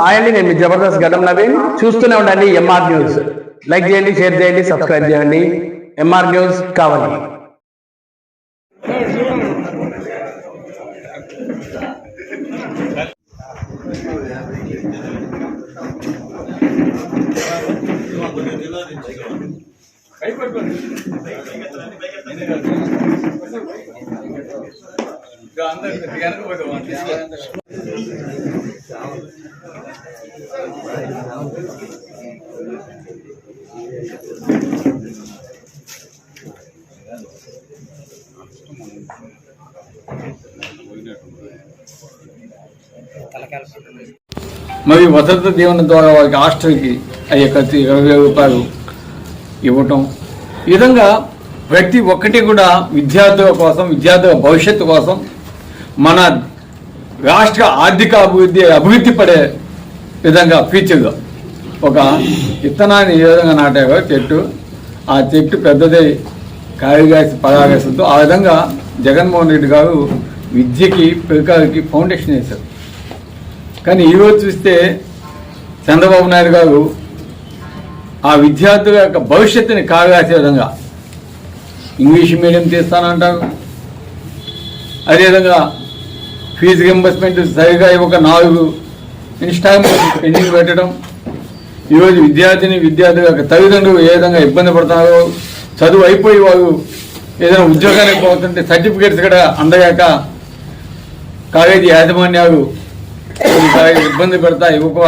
Hi అండి నేను జబర్దస్త్ గతం నవీన్ చూస్తూనే ఉండండి ఎంఆర్ న్యూస్ లైక్ చేయండి షేర్ చేయండి సబ్స్క్రైబ్ చేయండి. ఎంఆర్ న్యూస్ కావాలి. మరి వసతి దీవెన ద్వారా వారికి హాస్టల్కి అయ్యే ఖర్చు ఇరవై వేల రూపాయలు ఇవ్వటం. ఈ విధంగా ప్రతి ఒక్కటి కూడా విద్యార్థుల కోసం విద్యార్థుల భవిష్యత్తు కోసం మన రాష్ట్ర ఆర్థిక అభివృద్ధి అభివృద్ధి పడే విధంగా ఫ్యూచర్గా ఒక విత్తనాన్ని ఏ విధంగా నాటాయో చెట్టు ఆ చెట్టు పెద్దదై కాయగాసి పరాగేస్తుందో ఆ విధంగా జగన్మోహన్ రెడ్డి గారు విద్యకి పిల్లకాయలకి ఫౌండేషన్ వేశారు. కానీ ఈరోజు చూస్తే చంద్రబాబు నాయుడు గారు ఆ విద్యార్థుల యొక్క భవిష్యత్తుని కాగాసే విధంగా ఇంగ్లీష్ మీడియం తీస్తానంటారు. అదేవిధంగా ఫీజు రింబర్స్మెంట్ సరిగా ఒక నాలుగు ఇన్స్టాల్మెంట్ పెండింగ్ పెట్టడం. ఈరోజు విద్యార్థిని విద్యార్థుల యొక్క తల్లిదండ్రులు ఏ విధంగా ఇబ్బంది పడుతున్నారో చదువు అయిపోయి వాళ్ళు ఏదైనా ఉద్యోగానికి పోతుంటే సర్టిఫికేట్స్ కూడా అందగాక కాలేజీ యాజమాన్యాలు ఇబ్బంది పెడతా ఇవ్వక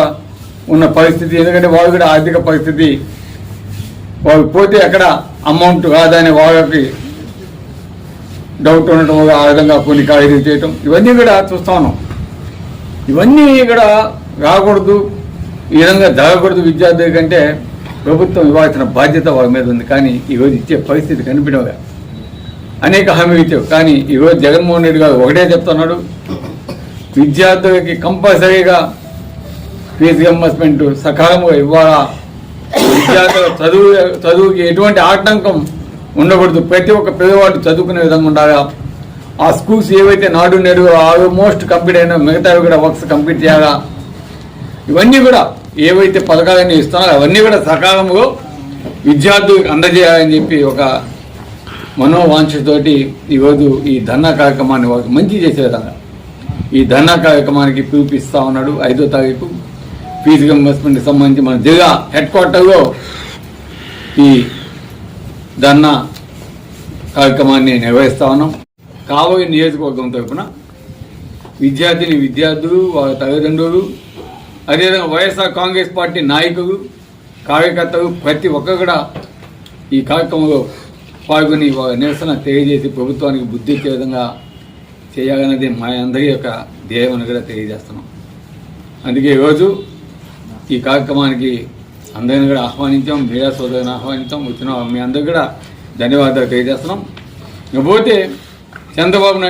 ఉన్న పరిస్థితి ఎందుకంటే వాళ్ళు కూడా ఆర్థిక పరిస్థితి. వాళ్ళు పోతే అక్కడ అమౌంట్ కాదని వాళ్ళకి డౌట్ ఉండటం ఆ విధంగా కొన్ని కాలేజీలు చేయటం ఇవన్నీ కూడా చూస్తా ఉన్నాం. ఇవన్నీ కూడా రాకూడదు ఈ విధంగా జరగకూడదు విద్యార్థుల కంటే ప్రభుత్వం ఇవ్వాల్సిన బాధ్యత వాళ్ళ మీద ఉంది. కానీ ఈరోజు ఇచ్చే పరిస్థితి కనిపించగా అనేక హామీలు ఇచ్చావు. కానీ ఈరోజు జగన్మోహన్ రెడ్డి గారు ఒకటే చెప్తున్నాడు విద్యార్థులకి కంపల్సరీగా ఫీజు రియంబర్స్మెంట్ సకాలంగా ఇవ్వాలా? విద్యార్థుల చదువు చదువుకి ఎటువంటి ఆటంకం ఉండకూడదు. ప్రతి ఒక్క పిల్లవాడు చదువుకునే విధంగా ఉండాలా? ఆ స్కూల్స్ ఏవైతే నాడు నేడు ఆల్మోస్ట్ కంప్లీట్ అయినా మిగతావి కూడా వర్క్స్ కంప్లీట్ చేయాలా? ఇవన్నీ కూడా ఏవైతే పథకాలన్నీ ఇస్తున్నారో అవన్నీ కూడా సకాలంలో విద్యార్థులకు అందజేయాలని చెప్పి ఒక మనోవాంఛతోటి ఈరోజు ఈ ధర్నా కార్యక్రమాన్ని మంచి చేసే విధంగా ఈ ధర్నా కార్యక్రమానికి పిలిపిస్తా ఉన్నాడు. ఐదో తారీఖు ఫీజు రింబర్స్మెంట్కి సంబంధించి మన జిల్లా హెడ్ క్వార్టర్లో ఈ ధర్నా కార్యక్రమాన్ని నిర్వహిస్తా ఉన్నాం. కాబోయే నియోజకవర్గం తరపున విద్యార్థిని విద్యార్థులు వారి తల్లిదండ్రులు అదేవిధంగా వైఎస్ఆర్ కాంగ్రెస్ పార్టీ నాయకులు కార్యకర్తలు ప్రతి ఒక్కరు కూడా ఈ కార్యక్రమంలో పాల్గొని వారి నిరసన తెలియజేసి ప్రభుత్వానికి బుద్ధి ఇచ్చే విధంగా చేయాలన్నది మా అందరి యొక్క ధ్యేయం అని కూడా తెలియజేస్తున్నాం. అందుకే ఈరోజు ఈ కార్యక్రమానికి అందరిని కూడా ఆహ్వానించాం మీడియా సోదరుని ఆహ్వానించాం వచ్చిన మీ అందరికి కూడా ధన్యవాదాలు తెలియజేస్తున్నాం. ఇకపోతే చంద్రబాబు నాయుడు